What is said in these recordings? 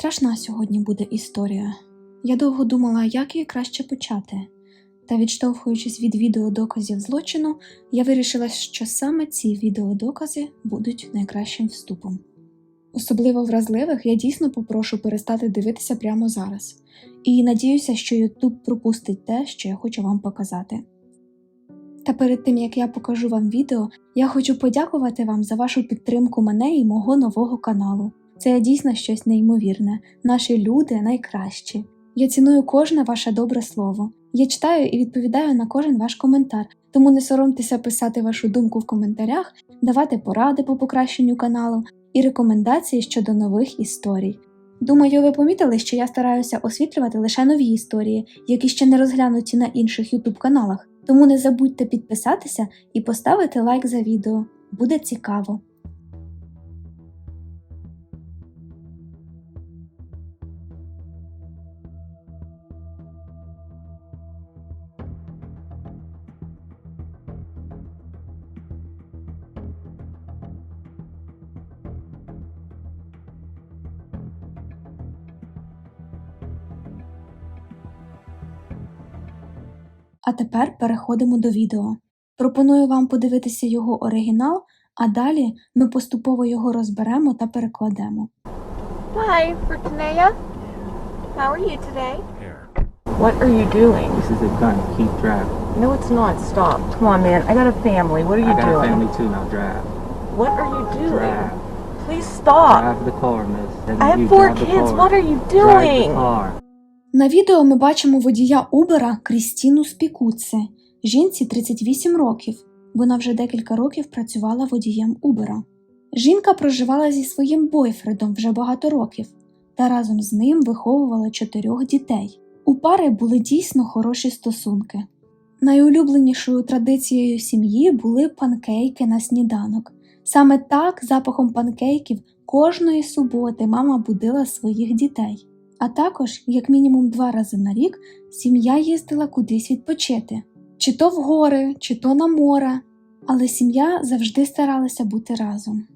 Страшна сьогодні буде історія. Я довго думала, як її краще почати. Та відштовхуючись від відеодоказів злочину, я вирішила, що саме ці відеодокази будуть найкращим вступом. Особливо вразливих я дійсно попрошу перестати дивитися прямо зараз. І надіюся, що YouTube пропустить те, що я хочу вам показати. Та перед тим як я покажу вам відео, я хочу подякувати вам за вашу підтримку мене і мого нового каналу. Це дійсно щось неймовірне. Наші люди найкращі. Я ціную кожне ваше добре слово. Я читаю і відповідаю на кожен ваш коментар, тому не соромтеся писати вашу думку в коментарях, давати поради по покращенню каналу і рекомендації щодо нових історій. Думаю, ви помітили, що я стараюся освітлювати лише нові історії, які ще не розглянуті на інших YouTube каналах. Тому не забудьте підписатися і поставити лайк за відео. Буде цікаво. А тепер переходимо до відео. Пропоную вам подивитися його оригінал, а далі ми поступово його розберемо та перекладемо. Hi, Fortunea. How are you today? What are you doing? This is a gun. Keep driving. No, it's not. Stop. Come on, man. I got a family. What are you I got doing? a family too. Now drive. What are you doing? Drive. Please stop. Drive the car, miss. Telling I have you, four drive the kids. car. What are you Drive the doing? car. На відео ми бачимо водія Убера Крістіну Спікуци, жінці 38 років. Вона вже декілька років працювала водієм Убера. Жінка проживала зі своїм бойфредом вже багато років та разом з ним виховувала чотирьох дітей. У пари були дійсно хороші стосунки. Найулюбленішою традицією сім'ї були панкейки на сніданок. Саме так запахом панкейків кожної суботи мама будила своїх дітей. А також, як мінімум два рази на рік, сім'я їздила кудись відпочити, чи то в гори, чи то на море, але сім'я завжди старалася бути разом.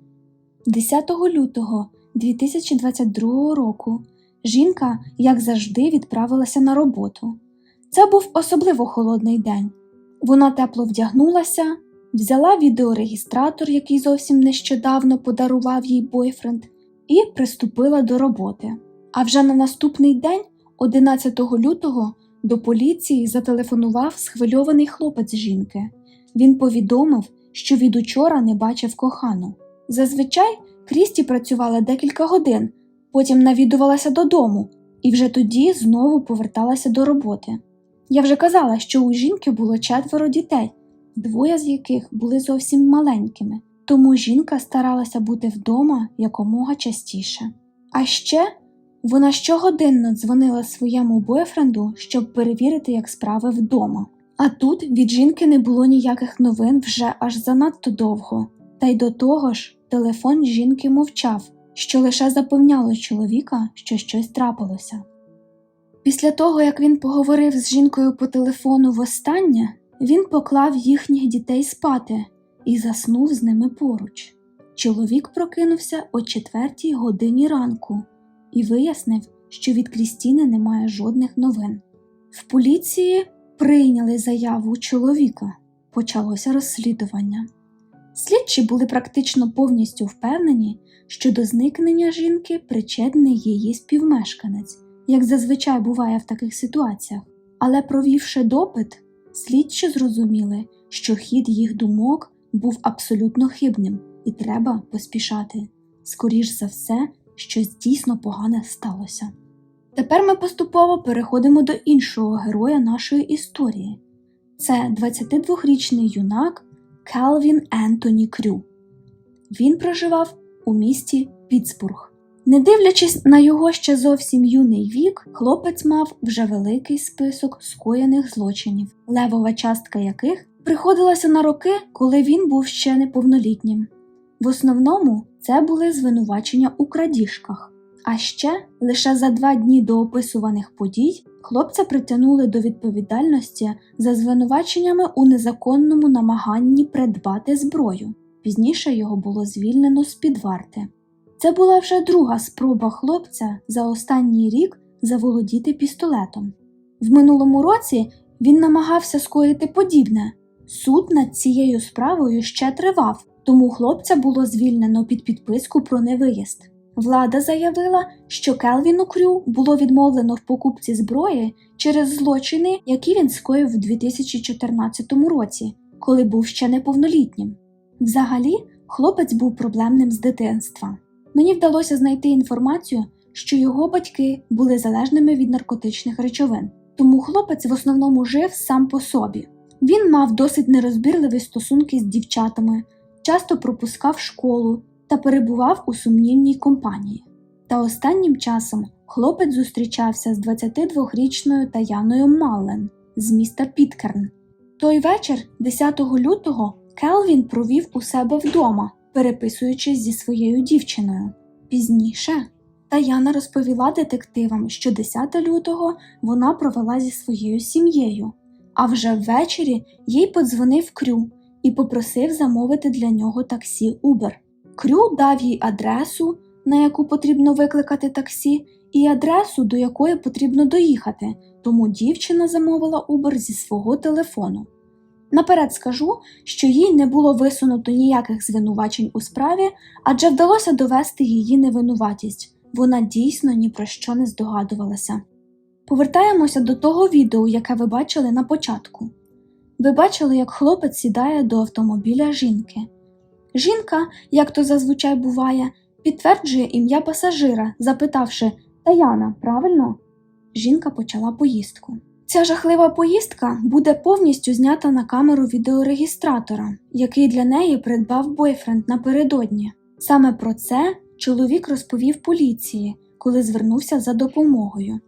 10 лютого 2022 року жінка, як завжди, відправилася на роботу. Це був особливо холодний день. Вона тепло вдягнулася, взяла відеорегістратор, який зовсім нещодавно подарував їй бойфренд, і приступила до роботи. А вже на наступний день, 11 лютого, до поліції зателефонував схвильований хлопець жінки. Він повідомив, що від учора не бачив кохану. Зазвичай Крісті працювала декілька годин, потім навідувалася додому і вже тоді знову поверталася до роботи. Я вже казала, що у жінки було четверо дітей, двоє з яких були зовсім маленькими, тому жінка старалася бути вдома якомога частіше. А ще вона щогодинно дзвонила своєму бойфренду, щоб перевірити, як справи вдома. А тут від жінки не було ніяких новин вже аж занадто довго. Та й до того ж, телефон жінки мовчав, що лише запевняло чоловіка, що щось трапилося. Після того, як він поговорив з жінкою по телефону востаннє, він поклав їхніх дітей спати і заснув з ними поруч. Чоловік прокинувся о четвертій годині ранку і вияснив, що від Крістіни немає жодних новин. В поліції прийняли заяву чоловіка. Почалося розслідування. Слідчі були практично повністю впевнені, що до зникнення жінки причетний її співмешканець, як зазвичай буває в таких ситуаціях. Але провівши допит, слідчі зрозуміли, що хід їх думок був абсолютно хибним і треба поспішати. Скоріш за все, щось дійсно погане сталося. Тепер ми поступово переходимо до іншого героя нашої історії. Це 22-річний юнак Келвін Ентоні Крю. Він проживав у місті Пітсбург. Не дивлячись на його ще зовсім юний вік, хлопець мав вже великий список скоєних злочинів, левова частка яких приходилася на роки, коли він був ще неповнолітнім. В основному це були звинувачення у крадіжках. А ще лише за два дні до описуваних подій хлопця притягнули до відповідальності за звинуваченнями у незаконному намаганні придбати зброю. Пізніше його було звільнено з під варти. Це була вже друга спроба хлопця за останній рік заволодіти пістолетом. В минулому році він намагався скоїти подібне. Суд над цією справою ще тривав, тому хлопця було звільнено під підписку про невиїзд. Влада заявила, що Келвіну Крю було відмовлено в покупці зброї через злочини, які він скоїв в 2014 році, коли був ще неповнолітнім. Взагалі, хлопець був проблемним з дитинства. Мені вдалося знайти інформацію, що його батьки були залежними від наркотичних речовин, тому хлопець в основному жив сам по собі. Він мав досить нерозбірливі стосунки з дівчатами, часто пропускав школу та перебував у сумнівній компанії. Та останнім часом хлопець зустрічався з 22-річною Таяною Маллен з міста Піткерн. Той вечір, 10 лютого, Келвін провів у себе вдома, переписуючись зі своєю дівчиною. Пізніше Таяна розповіла детективам, що 10 лютого вона провела зі своєю сім'єю, а вже ввечері їй подзвонив Крю і попросив замовити для нього таксі Uber. Крю дав їй адресу, на яку потрібно викликати таксі, і адресу, до якої потрібно доїхати, тому дівчина замовила Uber зі свого телефону. Наперед скажу, що їй не було висунуто ніяких звинувачень у справі, адже вдалося довести її невинуватість. Вона дійсно ні про що не здогадувалася. Повертаємося до того відео, яке ви бачили на початку. Ви бачили, як хлопець сідає до автомобіля жінки. Жінка, як то зазвичай буває, підтверджує ім'я пасажира, запитавши Таяна, правильно? Жінка почала поїздку. Ця жахлива поїздка буде повністю знята на камеру відеорегістратора, який для неї придбав бойфренд напередодні. Саме про це чоловік розповів поліції, коли звернувся за допомогою.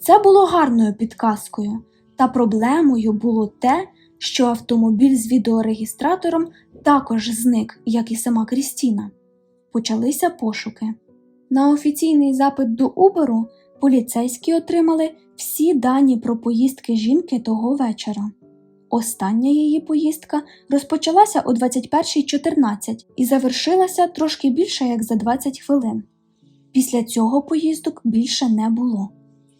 Це було гарною підказкою, та проблемою було те, що автомобіль з відеорегістратором також зник, як і сама Крістіна. Почалися пошуки. На офіційний запит до Уберу поліцейські отримали всі дані про поїздки жінки того вечора. Остання її поїздка розпочалася о 21.14 і завершилася трошки більше як за 20 хвилин. Після цього поїздок більше не було,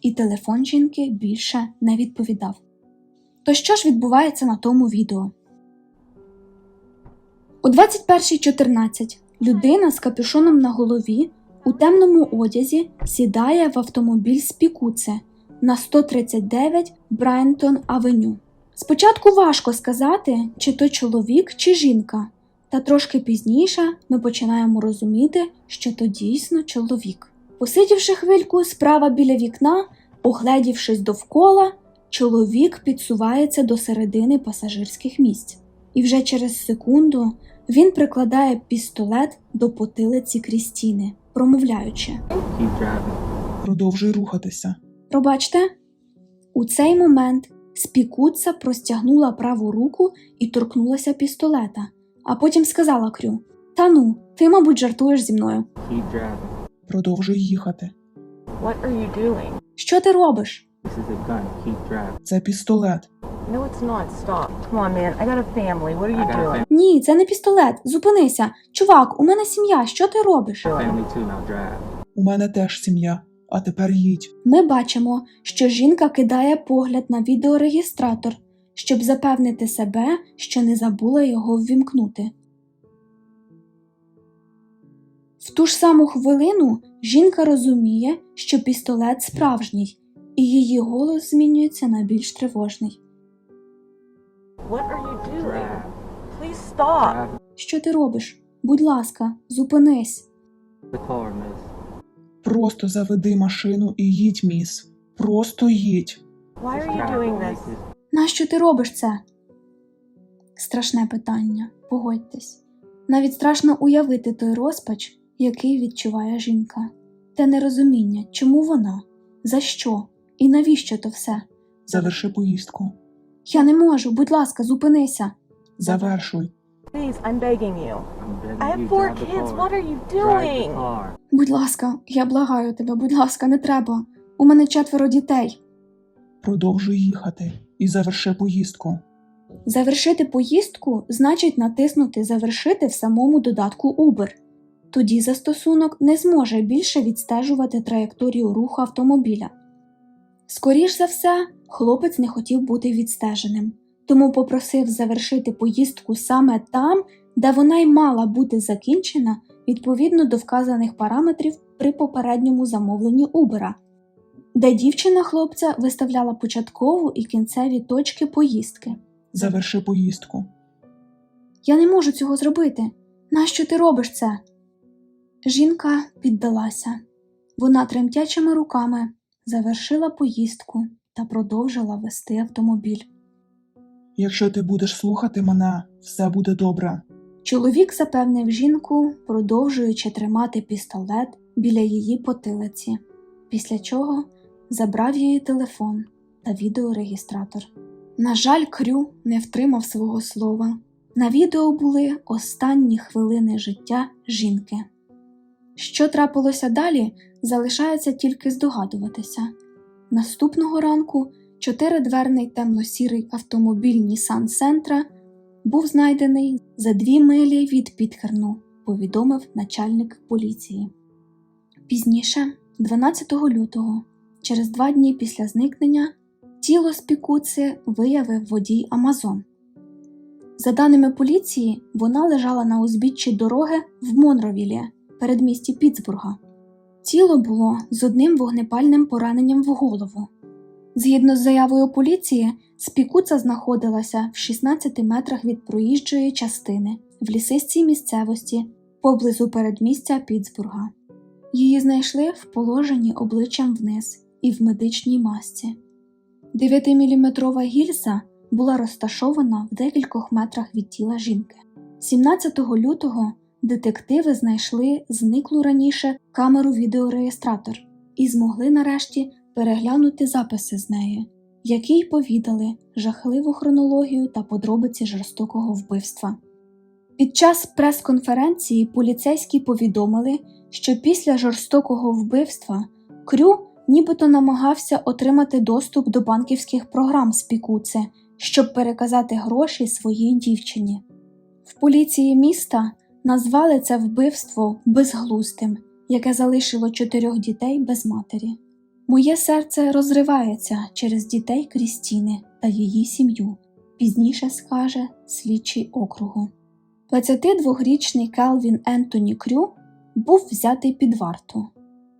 і телефон жінки більше не відповідав. То що ж відбувається на тому відео? О 21.14 людина з капюшоном на голові у темному одязі сідає в автомобіль з пікуце на 139 Брайантон Авеню. Спочатку важко сказати, чи то чоловік, чи жінка, та трошки пізніше ми починаємо розуміти, що то дійсно чоловік. Посидівши хвильку справа біля вікна, огледівшись довкола, чоловік підсувається до середини пасажирських місць, і вже через секунду він прикладає пістолет до потилиці Крістіни, промовляючи. Продовжуй рухатися. Пробачте, у цей момент спікуца простягнула праву руку і торкнулася пістолета, а потім сказала Крю: Та ну, ти, мабуть, жартуєш зі мною. Продовжуй їхати. What are you doing? Що ти робиш? This is a gun. Keep driving. Це пістолет. No, it's not. Stop. Come on, man. I got a family. What are I you got a doing? Ні, це не пістолет. Зупинися. Чувак, у мене сім'я. Що ти робиш? Family too. Now drive. У мене теж сім'я, а тепер їдь. Ми бачимо, що жінка кидає погляд на відеорегістратор, щоб запевнити себе, що не забула його ввімкнути. В ту ж саму хвилину жінка розуміє, що пістолет справжній, і її голос змінюється на більш тривожний. What are you doing? Please stop. Що ти робиш? Будь ласка, зупинись. car. Просто заведи машину і їдь, міс. Просто їдь. Why are you doing this. Нащо ти робиш це? Страшне питання, погодьтесь. Навіть страшно уявити той розпач, який відчуває жінка, те нерозуміння, чому вона, за що і навіщо то все. Заверши поїздку. Я не можу, будь ласка, зупинися. Завершуй. Please, I'm begging you. I'm begging I have four kids. What are you doing? Будь ласка, я благаю тебе, будь ласка, не треба. У мене четверо дітей. Продовжуй їхати і заверши поїздку. Завершити поїздку значить натиснути Завершити в самому додатку Uber. Тоді застосунок не зможе більше відстежувати траєкторію руху автомобіля. Скоріш за все, хлопець не хотів бути відстеженим, тому попросив завершити поїздку саме там, де вона й мала бути закінчена відповідно до вказаних параметрів при попередньому замовленні Uber, де дівчина хлопця виставляла початкову і кінцеві точки поїздки. Заверши поїздку. Я не можу цього зробити. Нащо ти робиш це? Жінка піддалася. Вона тремтячими руками завершила поїздку та продовжила вести автомобіль. Якщо ти будеш слухати мене, все буде добре. Чоловік запевнив жінку, продовжуючи тримати пістолет біля її потилиці, після чого забрав її телефон та відеорегістратор. На жаль, Крю не втримав свого слова. На відео були останні хвилини життя жінки. Що трапилося далі, залишається тільки здогадуватися. Наступного ранку чотиридверний темно-сірий автомобіль Nissan Sentra був знайдений за дві милі від Підхерну, повідомив начальник поліції. Пізніше, 12 лютого, через два дні після зникнення, тіло спікуци виявив водій Амазон. За даними поліції, вона лежала на узбіччі дороги в Монровілі, передмісті Пітсбурга. Тіло було з одним вогнепальним пораненням в голову. Згідно з заявою поліції, спікуца знаходилася в 16 метрах від проїжджої частини в лісистій місцевості поблизу передмістя Пітсбурга. Її знайшли в положенні обличчям вниз і в медичній масці. 9-мм гільза була розташована в декількох метрах від тіла жінки. 17 лютого детективи знайшли зниклу раніше камеру відеореєстратор і змогли нарешті переглянути записи з неї, в якій повідали жахливу хронологію та подробиці жорстокого вбивства. Під час прес-конференції поліцейські повідомили, що після жорстокого вбивства Крю нібито намагався отримати доступ до банківських програм з Пікуце, щоб переказати гроші своїй дівчині. В поліції міста назвали це вбивство безглуздим, яке залишило чотирьох дітей без матері. Моє серце розривається через дітей Крістіни та її сім'ю, пізніше скаже слідчий округу. 22-річний Келвін Ентоні Крю був взятий під варту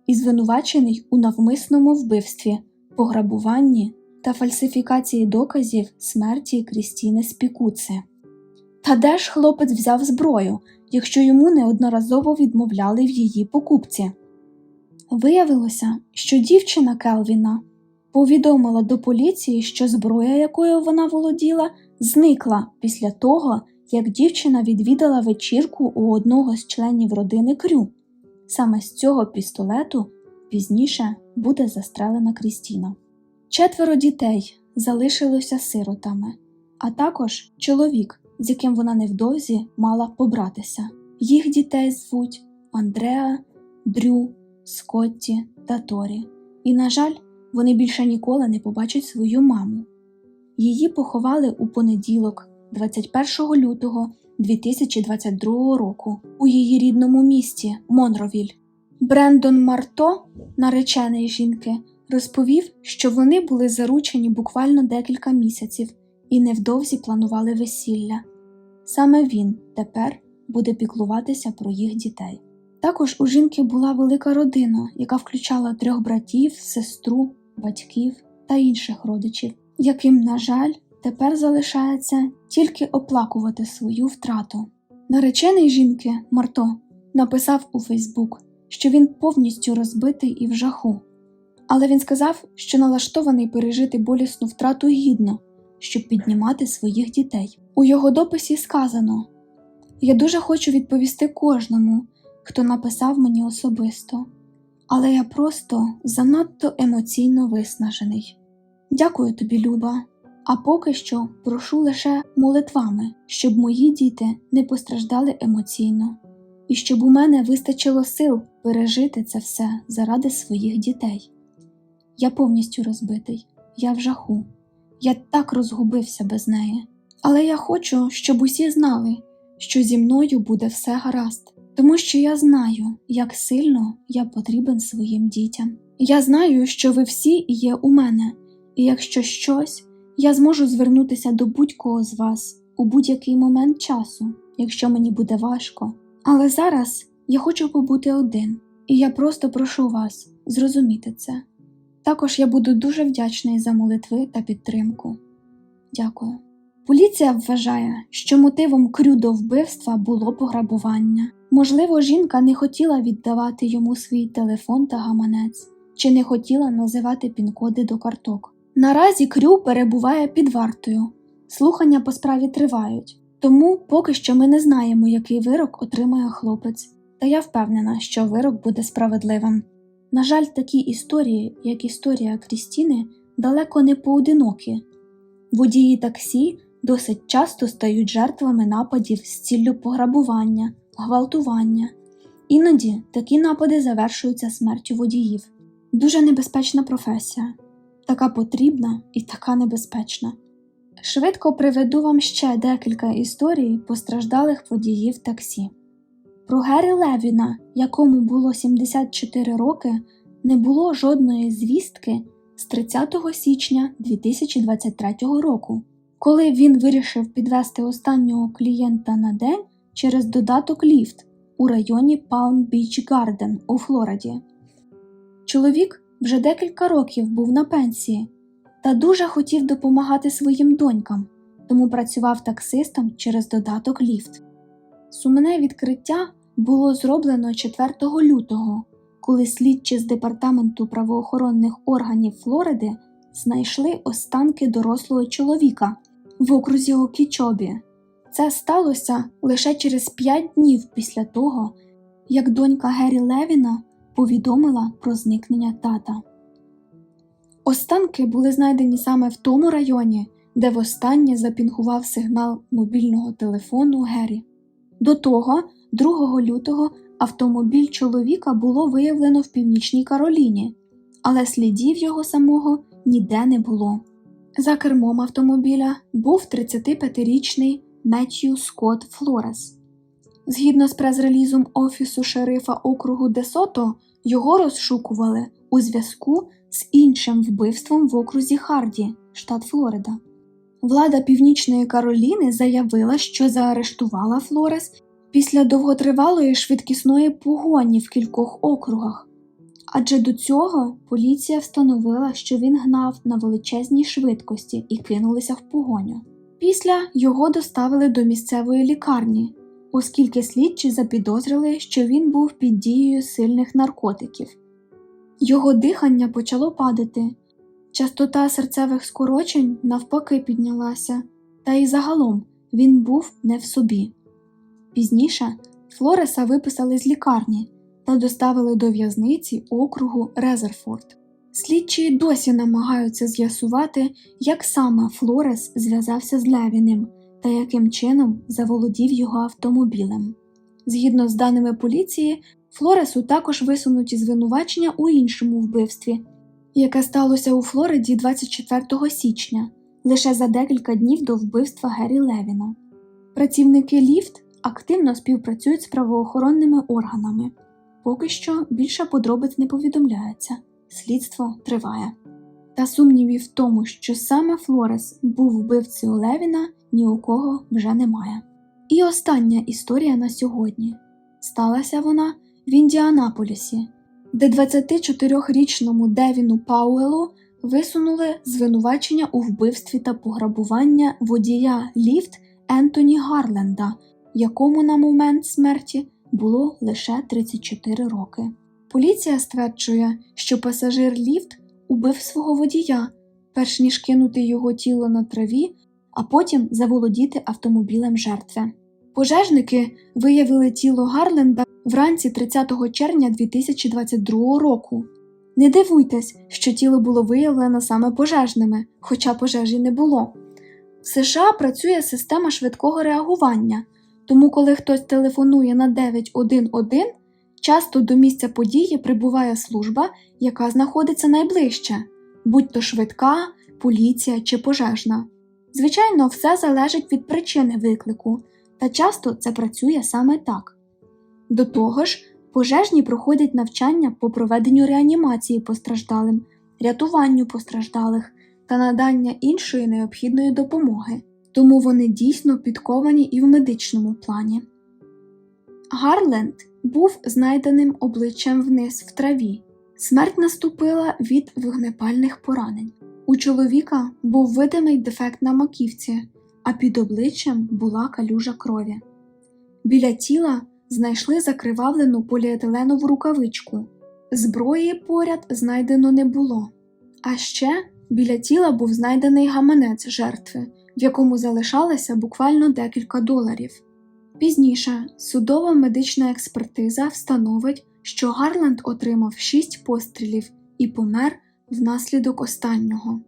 і звинувачений у навмисному вбивстві, пограбуванні та фальсифікації доказів смерті Крістіни Спікуци. Та де ж хлопець взяв зброю, якщо йому неодноразово відмовляли в її покупці? Виявилося, що дівчина Келвіна повідомила до поліції, що зброя, якою вона володіла, зникла після того, як дівчина відвідала вечірку у одного з членів родини Крю. Саме з цього пістолету пізніше буде застрелена Крістіна. Четверо дітей залишилося сиротами, а також чоловік, з яким вона невдовзі мала побратися. Їх дітей звуть Андреа, Дрю, Скотті та Торі. І, на жаль, вони більше ніколи не побачать свою маму. Її поховали у понеділок, 21 лютого 2022 року, у її рідному місті Монровіль. Брендон Марто, наречений жінки, розповів, що вони були заручені буквально декілька місяців і невдовзі планували весілля. Саме він тепер буде піклуватися про їх дітей. Також у жінки була велика родина, яка включала трьох братів, сестру, батьків та інших родичів, яким, на жаль, тепер залишається тільки оплакувати свою втрату. Наречений жінки Марто написав у Фейсбук, що він повністю розбитий і в жаху, але він сказав, що налаштований пережити болісну втрату гідно, щоб піднімати своїх дітей. У його дописі сказано: Я дуже хочу відповісти кожному, хто написав мені особисто, але я просто занадто емоційно виснажений. Дякую тобі, Люба. А поки що прошу лише молитвами, щоб мої діти не постраждали емоційно, і щоб у мене вистачило сил пережити це все заради своїх дітей. Я повністю розбитий, я в жаху, я так розгубився без неї. Але я хочу, щоб усі знали, що зі мною буде все гаразд. тому що я знаю, як сильно я потрібен своїм дітям. Я знаю, що ви всі є у мене, і якщо щось, я зможу звернутися до будь-кого з вас у будь-який момент часу, якщо мені буде важко. Але зараз я хочу побути один, і я просто прошу вас зрозуміти це. Також я буду дуже вдячний за молитви та підтримку. Дякую. Поліція вважає, що мотивом крю до вбивства було пограбування. Можливо, жінка не хотіла віддавати йому свій телефон та гаманець, чи не хотіла називати пін-коди до карток. Наразі крю перебуває під вартою. Слухання по справі тривають, тому поки що ми не знаємо, який вирок отримає хлопець, та я впевнена, що вирок буде справедливим. На жаль, такі історії, як історія Крістіни, далеко не поодинокі. Водії таксі досить часто стають жертвами нападів з ціллю пограбування, гвалтування. Іноді такі напади завершуються смертю водіїв. Дуже небезпечна професія, така потрібна і така небезпечна. Швидко приведу вам ще декілька історій постраждалих водіїв таксі. Про Гері Левіна, якому було 74 роки, не було жодної звістки з 30 січня 2023 року, коли він вирішив підвести останнього клієнта на день через додаток ліфт у районі Palm Beach Garden у Флориді. Чоловік вже декілька років був на пенсії та дуже хотів допомагати своїм донькам, тому працював таксистом через додаток ліфт. Сумне відкриття було зроблено 4 лютого, коли слідчі з департаменту правоохоронних органів Флориди знайшли останки дорослого чоловіка в окрузі Окічобі. Це сталося лише через 5 днів після того, як донька Гері Левіна повідомила про зникнення тата. Останки були знайдені саме в тому районі, де востаннє запінгував сигнал мобільного телефону Гері. До того, 2 лютого, автомобіль чоловіка було виявлено в Північній Кароліні, але слідів його самого ніде не було. За кермом автомобіля був 35-річний Меттью Скотт Флорес. Згідно з прес-релізом Офісу шерифа округу Десото, його розшукували у зв'язку з іншим вбивством в окрузі Харді, штат Флорида. Влада Північної Кароліни заявила, що заарештувала Флорес після довготривалої швидкісної погоні в кількох округах. Адже до цього поліція встановила, що він гнав на величезній швидкості і кинулися в погоню. Після його доставили до місцевої лікарні, оскільки слідчі запідозрили, що він був під дією сильних наркотиків. Його дихання почало падати, частота серцевих скорочень навпаки піднялася, та й загалом він був не в собі. Пізніше Флореса виписали з лікарні та доставили до в'язниці округу Резерфорд. Слідчі досі намагаються з'ясувати, як саме Флорес зв'язався з Левіним та яким чином заволодів його автомобілем. Згідно з даними поліції, Флоресу також висунуті звинувачення у іншому вбивстві, яке сталося у Флориді 24 січня, лише за декілька днів до вбивства Гері Левіна. Працівники ліфт активно співпрацюють з правоохоронними органами. Поки що більше подробиць не повідомляється, слідство триває. Та сумнівів в тому, що саме Флорес був вбивцею Левіна, ні у кого вже немає. І остання історія на сьогодні. Сталася вона в Індіанаполісі, де 24-річному Девіну Пауелу висунули звинувачення у вбивстві та пограбування водія ліфт Ентоні Гарленда, якому на момент смерті було лише 34 роки. Поліція стверджує, що пасажир ліфт убив свого водія, перш ніж кинути його тіло на траві, а потім заволодіти автомобілем жертви. Пожежники виявили тіло Гарленда вранці 30 червня 2022 року. Не дивуйтесь, що тіло було виявлено саме пожежними, хоча пожежі не було. В США працює система швидкого реагування, тому коли хтось телефонує на 911, часто до місця події прибуває служба, яка знаходиться найближче, будь то швидка, поліція чи пожежна. Звичайно, все залежить від причини виклику, та часто це працює саме так. До того ж, пожежні проходять навчання по проведенню реанімації постраждалим, рятуванню постраждалих та надання іншої необхідної допомоги, тому вони дійсно підковані і в медичному плані. Гарленд був знайденим обличчям вниз в траві. Смерть наступила від вогнепальних поранень. У чоловіка був видимий дефект на маківці, а під обличчям була калюжа крові. Біля тіла знайшли закривавлену поліетиленову рукавичку. Зброї поряд знайдено не було. А ще біля тіла був знайдений гаманець жертви, в якому залишалося буквально декілька доларів. Пізніше судова медична експертиза встановить, що Гарланд отримав шість пострілів і помер внаслідок останнього.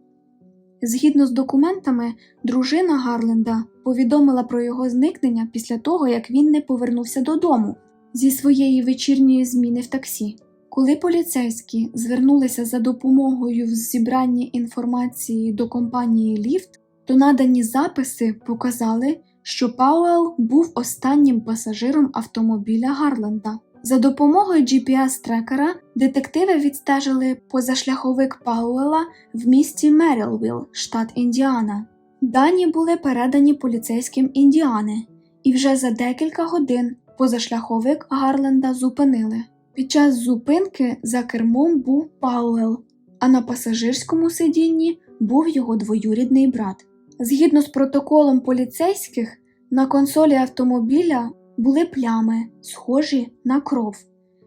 Згідно з документами, дружина Гарленда повідомила про його зникнення після того, як він не повернувся додому зі своєї вечірньої зміни в таксі. Коли поліцейські звернулися за допомогою в зібранні інформації до компанії Ліфт, то надані записи показали, що Пауел був останнім пасажиром автомобіля Гарленда. За допомогою GPS-трекера детективи відстежили позашляховик Пауела в місті Мерілвілл, штат Індіана. Дані були передані поліцейським Індіани, і вже за декілька годин позашляховик Гарленда зупинили. Під час зупинки за кермом був Пауел, а на пасажирському сидінні був його двоюрідний брат. Згідно з протоколом поліцейських, на консолі автомобіля були плями, схожі на кров,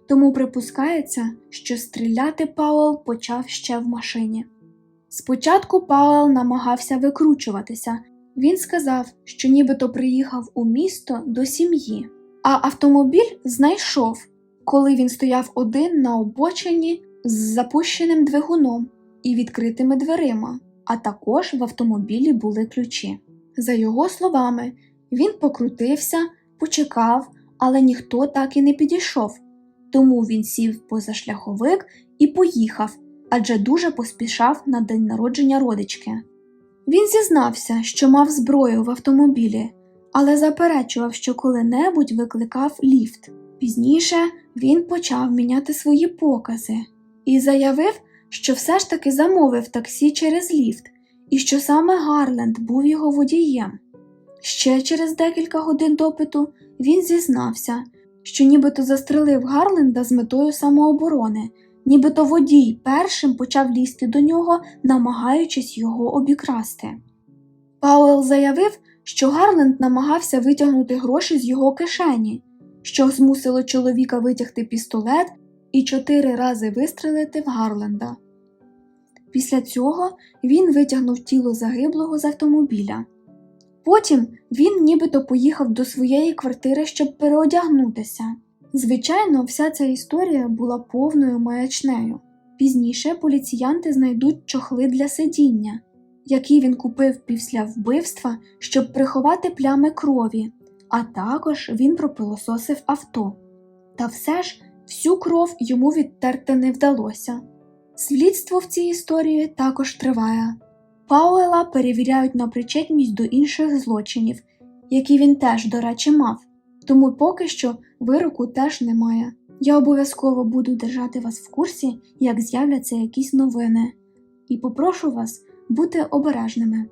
тому припускається, що стріляти Пауел почав ще в машині. Спочатку Пауел намагався викручуватися. Він сказав, що нібито приїхав у місто до сім'ї, а автомобіль знайшов, коли він стояв один на обочині з запущеним двигуном і відкритими дверима, а також в автомобілі були ключі. За його словами, він покрутився, почекав, але ніхто так і не підійшов. Тому він сів позашляховик і поїхав, адже дуже поспішав на день народження родички. Він зізнався, що мав зброю в автомобілі, але заперечував, що коли-небудь викликав ліфт. Пізніше він почав міняти свої покази і заявив, що все ж таки замовив таксі через ліфт і що саме Гарленд був його водієм. Ще через декілька годин допиту він зізнався, що нібито застрелив Гарленда з метою самооборони, нібито водій першим почав лізти до нього, намагаючись його обікрасти. Пауел заявив, що Гарленд намагався витягнути гроші з його кишені, що змусило чоловіка витягти пістолет і чотири рази вистрелити в Гарленда. Після цього він витягнув тіло загиблого з автомобіля. Потім він нібито поїхав до своєї квартири, щоб переодягнутися. Звичайно, вся ця історія була повною маячнею. Пізніше поліціянти знайдуть чохли для сидіння, які він купив після вбивства, щоб приховати плями крові, а також він пропилососив авто. Та все ж всю кров йому відтерти не вдалося. Слідство в цій історії також триває. Пауела перевіряють на причетність до інших злочинів, які він теж, до речі, мав, тому поки що вироку теж немає. Я обов'язково буду держати вас в курсі, як з'являться якісь новини, і попрошу вас бути обережними.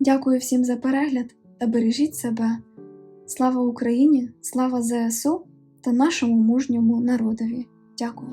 Дякую всім за перегляд та бережіть себе. Слава Україні, слава ЗСУ та нашому мужньому народові. Дякую.